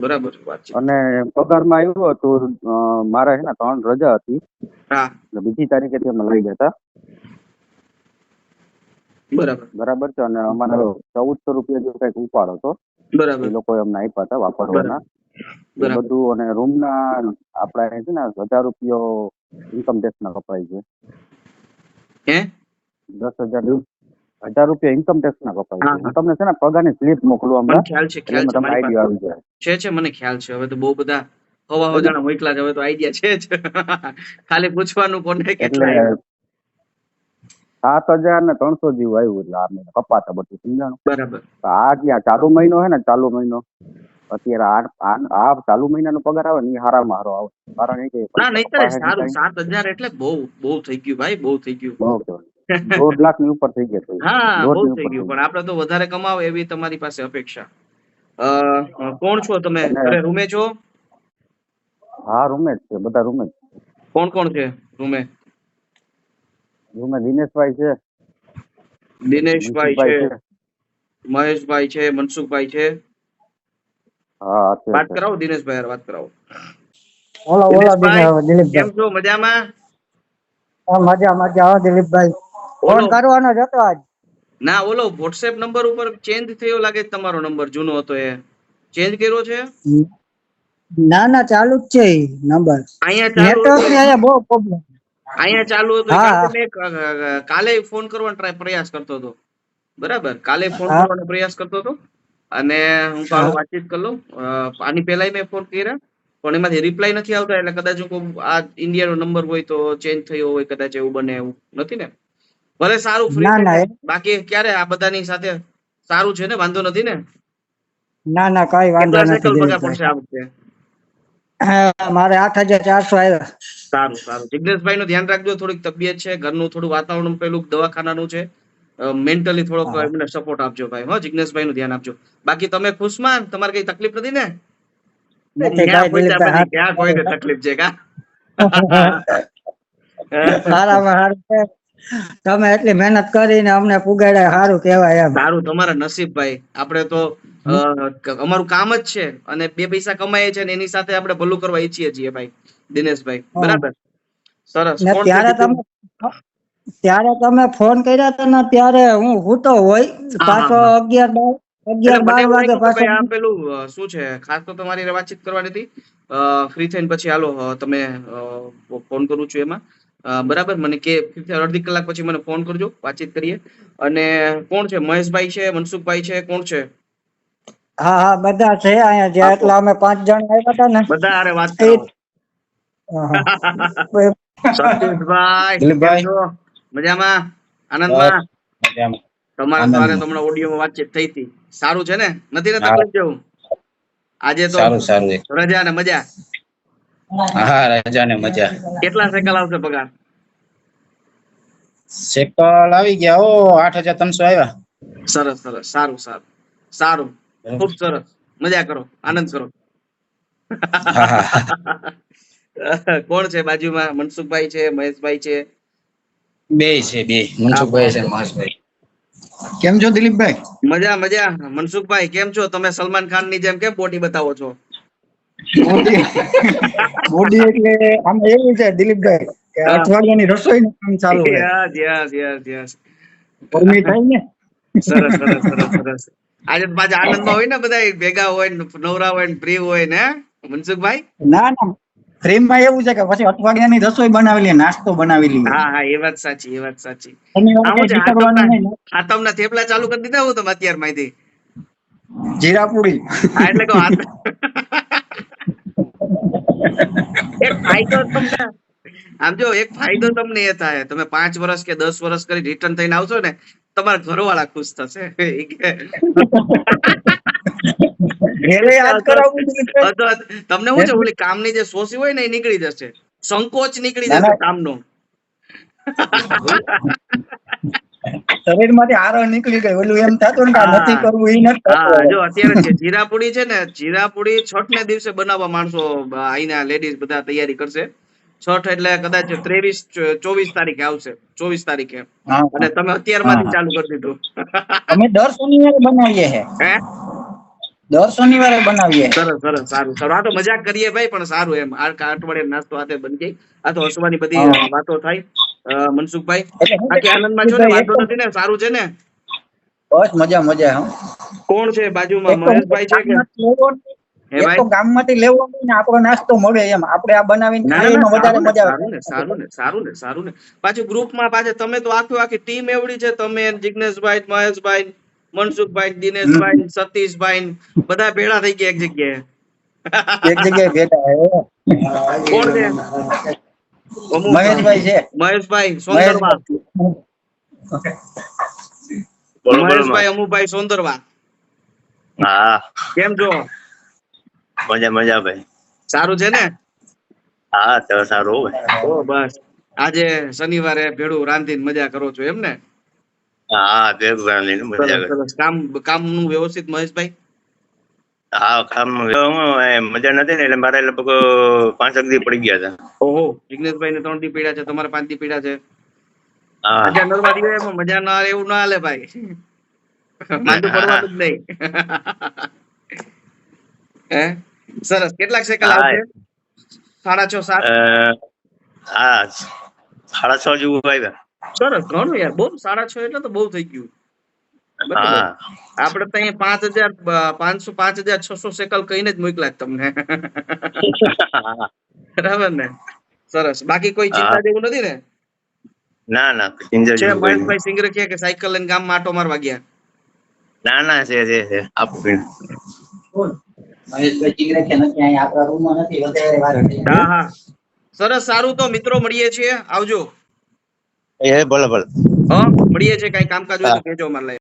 બરાબર વાતચીત. અને પગારમાં એવું હતું મારા મારે છે ને ત્રણ રજા હતી. હા. બીજી તારીખે તે લઈ ગયા હતા બરાબર. બરાબર છે અને અમારે ચૌદસો રૂપિયા જેવો કંઈક ઉપાડ હતો. બરાબર. એ લોકો અમને આપ્યા હતા વાપરવાના. બધું અને રૂમના આપડા છે ને હજાર રૂપિયો ઇન્કમ ટેક્સ ના કપાય છે. હે? દસ હજાર હજાર રૂપિયા ઇન્કમ ટેક્સ ના કપાય છે. હું તમને છે ને પગારની સ્લીપ મોકલું હમણાં ખ્યાલ છે ખ્યાલ છે મારી આઈડિયા આવી જાય. છે છે મને ખ્યાલ છે. હવે તો બહુ બધા હવા હજાણા મોકલા છે હવે તો આઈડિયા છે જ. ખાલી પૂછવાનું કોને કેટલા સાત હજાર ને ત્રણસો જેવું આવ્યું એટલે આ મહિને કપાતા બધું સમજાણું? બરાબર. આ જે ચાલુ મહિનો છે ને ચાલુ મહિનો. અત્યારે આ આ ચાલુ મહિનાનો પગાર આવે ને એ હારામાં હારો આવે. કારણ કે ના નહીં સારું સાત હજાર એટલે બહુ બહુ થઈ ગયું ભાઈ બહુ થઈ ગયું. દોઢ લાખની ઉપર થઈ ગયા હા બહુ થઈ ગયું. પણ આપડે તો વધારે કમાવો એવી તમારી પાસે અપેક્ષા. કોણ છો તમે? ઘરે રૂમે છો? હા રૂમે જ છે બધા રૂમે કોણ કોણ છે રૂમે? રૂમે દિનેશભાઈ છે. દિનેશભાઈ છે. મહેશભાઈ છે મનસુખભાઈ છે. હા વાત કરાવો દિનેશભાઈ હારે વાત કરાવો. ઓલા ઓલા દિનેશભાઈ, કેમ છો? મજામાં? મજા મજા દિલીપભાઈ. ફોન કરવાનો જ હતો આજ. ના ઓલો WhatsApp નંબર ઉપર ચેન્જ થયો લાગે તમારો નંબર જૂનો હતો એ. ચેન્જ કર્યો છે? ના ના ચાલુ જ છે નંબર અહીંયા ચાલુ નેટવર્કની અહીંયા બહુ પ્રોબ્લેમ અહીંયા ચાલુ હતો કાલે ફોન કરવાનો ટ્રાય પ્રયાસ કરતો હતો. બરાબર? કાલે ફોન કરવાનો પ્રયાસ કરતો હતો. અને હું કાલ વાતચીત કરી લઉં. આની પહેલાય મેં ફોન કર્યા પણ એમાંથી રિપ્લાય નથી આવતા એટલે કદાચ હું આ ઇન્ડિયાનો નંબર હોય તો ચેન્જ થયો હોય કદાચ એવું બને એવું. નથી ને? ભલે સારું ફ્રી. બાકી ક્યારે આ બધાની સાથે સારું છે ને? વાંધો નથી ને? ના ના કઈ વાંધો નથી મારે આઠ હજાર ચારસો આવ્યા સારું સારું. જિગ્નેશભાઈ નું ધ્યાન રાખજો થોડીક તબિયત છે ઘરનું થોડું વાતાવરણ પેલું દવાખાનાનું છે. મેન્ટલી થોડોક એમને સપોર્ટ આપજો ભાઈ. હો જિગ્નેશભાઈ નું ધ્યાન આપજો. બાકી તમે ખુશમાં તમારે કઈ તકલીફ નથી ને? તકલીફ છે કા? સારામાં સારું તમે એટલી મહેનત કરીને અમને પુગાડે સારું કહેવાય એમ. સારું તમારા નસીબ ભાઈ આપણે તો અમારું કામ જ છે અને બે પૈસા કમાઈએ છે ને એની સાથે આપણે ભલું કરવા ઈચ્છીએ છીએ ભાઈ દિનેશભાઈ. બરાબર? સરસ. ત્યારે તમે ત્યારે તમે ફોન કર્યા હતા ને ત્યારે હું હૂતો હોય. પાછો અગિયાર બાર અગિયાર વાગે પાછો પેલું શું છે? ખાસ તો તમારી વાતચીત કરવાની હતી. ફ્રી થઈને પછી હાલો તમે ફોન કરું છું એમાં. બરાબર? મને કે અડધી કલાક પછી મને ફોન કરજો વાતચીત કરીએ. અને કોણ છે? મહેશભાઈ છે મનસુખભાઈ છે કોણ છે? હા હા બધા છે અહીંયા જે એટલા અમે પાંચ જણ આવ્યા હતા ને. બધા અરે વાત કરો? મજામાં? આનંદમાં? મજામાં. તમારા તો તમને ઓડિયોમાં વાતચીત થઈ હતી. સારું છે ને? નથી ને તકલીફ જેવું? આજે તો સારું સારું રજા ને મજા. હા રજા ને મજા. કેટલા સાયકલ આવશે પગાર? સેકલ આવી ગયા ઓ આઠ હજાર ત્રણસો આવ્યા. સરસ સરસ સારું સારું. સારું. ખૂબ સરસ. મજા કરો આનંદ કરો. કોણ છે બાજુમાં? મનસુખભાઈ છે મહેશભાઈ છે? બે છે બે. મનસુખભાઈ છે મહેશભાઈ. કેમ છો દિલીપભાઈ? મજા મજા. મનસુખભાઈ કેમ છો? તમે સલમાન ખાનની જેમ કેમ બોટી બતાવો છો? બોડી બોડી એટલે આમ એવું છે દિલીપભાઈ કે અઠવાડિયાની રસોઈ નું કામ ચાલુ છે યસ યસ યસ યસ. ગરમી થાય ને? સરસ સરસ સરસ સરસ. આજે પાછા આનંદમાં હોય ને બધા ભેગા હોય ને નવરા હોય ને ફ્રી હોય ને મનસુખભાઈ? ના ના. પ્રેમમાં એવું છે કે પછી અઠવાડિયાની રસોઈ બનાવેલી નાસ્તો બનાવેલી હા હા એ વાત સાચી એ વાત સાચી. આ હાથમના થેપલા ચાલુ કરી દીધા હું તમે અત્યારમાંથી જીરા પૂરી એટલે કહું એક ફાયદો તમને? આમ જો એક ફાયદો તમને એ થાય. તમે પાંચ વર્ષ કે દસ વર્ષ કરી રિટર્ન થઈને આવશો ને તમારા ઘરવાળા ખુશ થશે. તમને શું છે ઓલી કામની જે સોસી હોય ને એ નીકળી જશે. સંકોચ નીકળી જશે ના. શરીરમાંથી આરો નીકળી ગઈ ઓલું એમ થતું ને કે નથી કરવું એ નથી હા જો અત્યારે જે જીરાપુડી છે ને જીરાપુડી છઠ ને દિવસે બનાવવા માણસો અહીંના લેડીઝ બધા તૈયારી કરશે. છઠ એટલે કદાચ ત્રેવીસ ચોવીસ તારીખે આવશે ચોવીસ તારીખે. અને તમે અત્યારમાંથી. ચાલુ કરી દીધું. અમે દર શનિવારે બનાવીએ હે. દર શનિવારે બનાવીએ સરસ સરસ સારું સારું. આ તો મજાક કરીએ ભાઈ પણ સારું એમ. આ અઠવાડિયે નાસ્તો હાથે બની જાય આ તો હસવાની બધી વાતો થાય. મનસુખભાઈ બાકી આનંદમાં છો ને? વાંધો નથી ને? સારું છે ને? બસ મજા મજા હો. કોણ છે બાજુમાં? મહેશભાઈ છે કે? ગામમાંથી લેવો નહીં, હે એક તો ગામમાંથી લેવો ને આપણો નાસ્તો મળે એમ. આપણે આ બનાવીને ના ખાઈએ ના, એમાં વધારે સારું ને, મજા સારું ને સારું ને સારું ને સારું ને. પાછું ગ્રુપમાં પાછા તમે તો આખું આખી ટીમ એવડી છે. તમે જિગ્નેશભાઈ મહેશભાઈ મનસુખભાઈ દિનેશભાઈ સતીશભાઈ બધા ભેળા થઈ ગયા એક જગ્યાએ. એક જગ્યાએ ભેગા કોણ છે? અમુક મહેશભાઈ છે. મહેશભાઈ સોંદરવા બોલો બોલો મહેશભાઈ અમુભાઈ સોંદરવા હા. કેમ છો? મજા મજા ભાઈ. સારું છે ને? હા તો સારું હો ભાઈ. ઓ બસ. આજે શનિવારે ભેળું રાંધીને મજા કરો છો એમ ને? હા ભેગું રાંધીને મજા સરસ. કામ કામનું વ્યવસ્થિત મહેશભાઈ? હા કામ મજા નથી ને એટલે મારે લગભગ પાંચ દી પડી ગયા હતા. ઓહો જિગ્નેશભાઈ ને ત્રણ દી પીડા છે તમારે પાંચ દી પીડા છે? મજા ના એવું ના હાલે ભાઈ. માંદું પડવાનું જ નહીં. હે? સરસ. કેટલાક સેકન્ડ. આવશે? સાડા છ સાત? હા સાડા છ જેવું આવ્યા સરસ ઘણું યાર. બહુ સાડા છ એટલે તો બહુ થઈ ગયું. આપણે તો અહીંયા પાંચ હજાર પાંચસો પાંચ હજાર છસો સેકલ કહીને જ મોકલા તમને. બરાબર ને? સરસ. બાકી કોઈ ચિંતા જેવું નથી ને? ના ના ચિંતા છે. મહેશભાઈ સિંગરખિયા કે સાયકલ લઈને ગામમાં માટો મારવા ગયા. ના ના છે છે છે. આપું મહેશભાઈ ચીગરે કે નથી અહીંયા આપણા રૂમમાં નથી વધારે વાર હા હા. સરસ સારું તો મિત્રો મળીએ છીએ. આવજો. એ ભલે ભલે. હા મળીએ છીએ. કઈ કામકાજ હોય તો કહેજો મારે